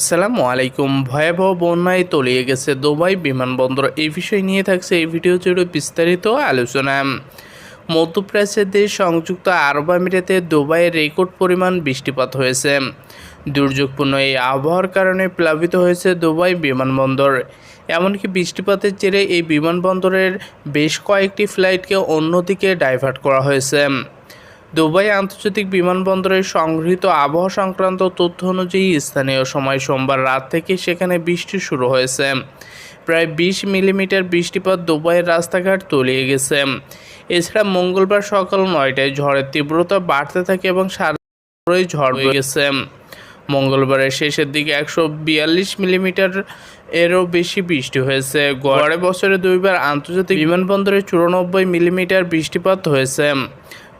আসসালামু আলাইকুম। ভয়াবহ বন্যায় তলিয়ে গেছে দুবাই বিমানবন্দর। এই বিষয় নিয়ে থাকছে এই ভিডিও জুড়ে বিস্তারিত আলোচনা। মধ্যপ্রাচ্যের দেশ সংযুক্ত আরব আমিরাতে দুবাইয়ে রেকর্ড পরিমাণ বৃষ্টিপাত হয়েছে। দুর্যোগপূর্ণ এই আবহাওয়ার কারণে প্লাবিত হয়েছে দুবাই বিমানবন্দর। এমনকি বৃষ্টিপাতের জেরে এই বিমানবন্দরের বেশ কয়েকটি ফ্লাইটকে অন্যদিকে ডাইভার্ট করা হয়েছে। দুবাই আন্তর্জাতিক বিমানবন্দরে সংগৃহীত আবহাওয়া সংক্রান্ত তথ্য অনুযায়ী স্থানীয় সময় সোমবার রাত থেকে সেখানে বৃষ্টি শুরু হয়েছে। প্রায় বিশ মিলিমিটার বৃষ্টিপাত দুবাইয়ের রাস্তাঘাট তলিয়ে গেছে। এছাড়া মঙ্গলবার সকাল নয়টায় ঝড়ের তীব্রতা বাড়তে থাকে এবং সারাই ঝড় হয়ে গেছে। মঙ্গলবারের শেষের দিকে একশো বিয়াল্লিশ মিলিমিটার এরও বেশি বৃষ্টি হয়েছে। গড়ে বছরে দুইবার আন্তর্জাতিক বিমানবন্দরে চুরানব্বই মিলিমিটার বৃষ্টিপাত হয়েছে।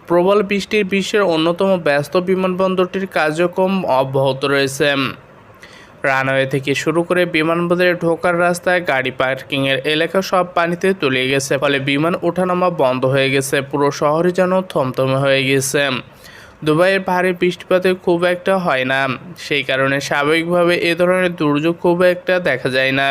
প্রবল বৃষ্টির বিশ্বের অন্যতম ব্যস্ত বিমানবন্দরটির কার্যক্রম অব্যাহত রয়েছে। রানওয়ে থেকে শুরু করে বিমানবন্দরে ঢোকার রাস্তায় গাড়ি পার্কিংয়ের এলাকা সব পানিতে তলিয়ে গেছে, ফলে বিমান ওঠানামা বন্ধ হয়ে গেছে। পুরো শহরে যেন থমথমে হয়ে গেছে। দুবাইয়ের ভারী বৃষ্টিপাতে খুব একটা হয় না, সেই কারণে স্বাভাবিকভাবে এ ধরনের দুর্যোগ খুব একটা দেখা যায় না।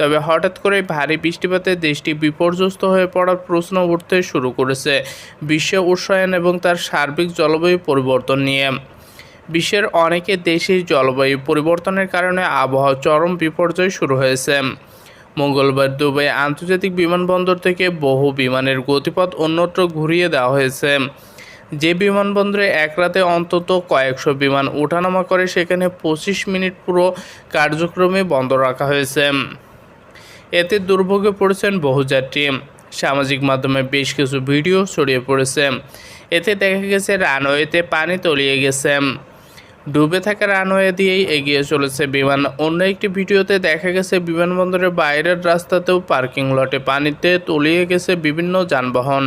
তবে হঠাৎ করে ভারী বৃষ্টিপাতে দেশটি বিপর্যস্ত হয়ে পড়ার প্রশ্ন উঠতে শুরু করেছে বিশ্ব উষ্ণায়ন এবং তার সার্বিক জলবায়ু পরিবর্তন নিয়ে। বিশ্বের অনেকে দেশের জলবায়ু পরিবর্তনের কারণে আবহাওয়া চরম বিপর্যয় শুরু হয়েছে। মঙ্গলবার দুবাই আন্তর্জাতিক বিমানবন্দর থেকে বহু বিমানের গতিপথ অন্যত্র ঘুরিয়ে দেওয়া হয়েছে। যে বিমানবন্দরে এক রাতে অন্তত কয়েকশো বিমান ওঠানামা করে, সেখানে পঁচিশ মিনিট পুরো কার্যক্রমে বন্ধ রাখা হয়েছে। এতে দুর্ভোগে পড়েছেন বহু যাত্রী। সামাজিক মাধ্যমে বেশ কিছু ভিডিও ছড়িয়ে পড়েছে। এতে দেখা গেছে, রানওয়েতে পানি তলিয়ে গেছে। ডুবে থাকা রানওয়ে দিয়েই এগিয়ে চলেছে বিমান। অন্য একটি ভিডিওতে দেখা গেছে, বিমানবন্দরের বাইরের রাস্তাতেও পার্কিং লটে পানিতে তলিয়ে গেছে বিভিন্ন যানবাহন।